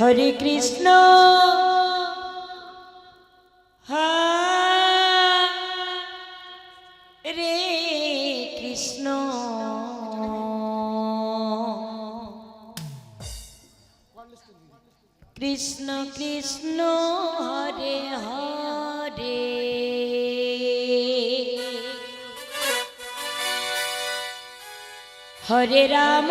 হরে কৃষ্ণ। রে কৃষ্ণ। কৃষ্ণ কৃষ্ণ হরে হরে। হরে রাম।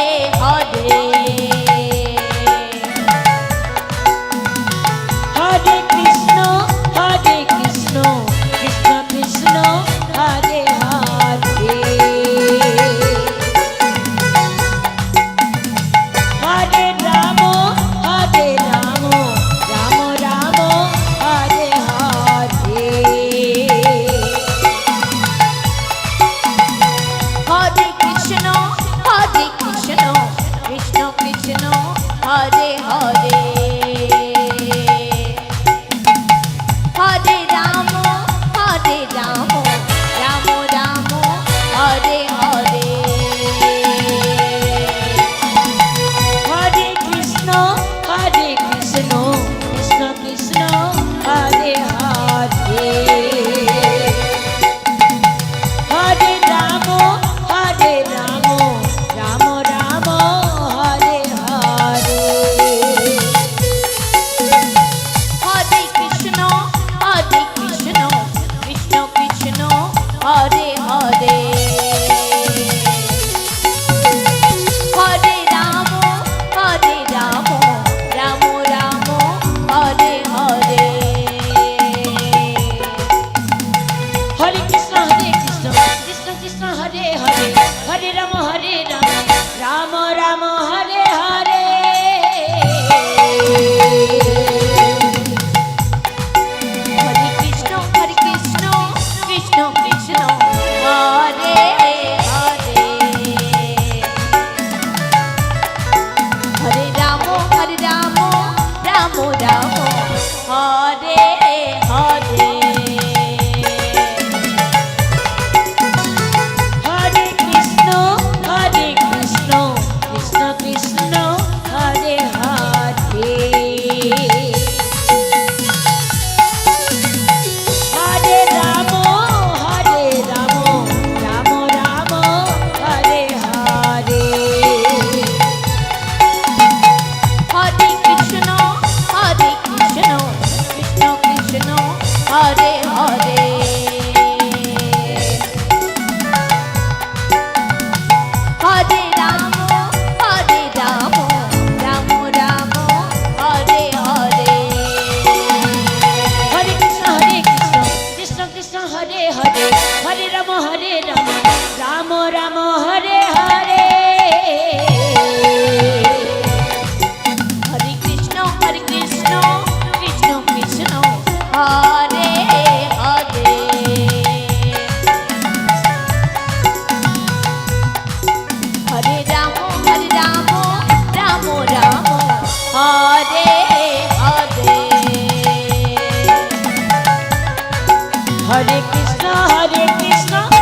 হরে কৃষ্ণ।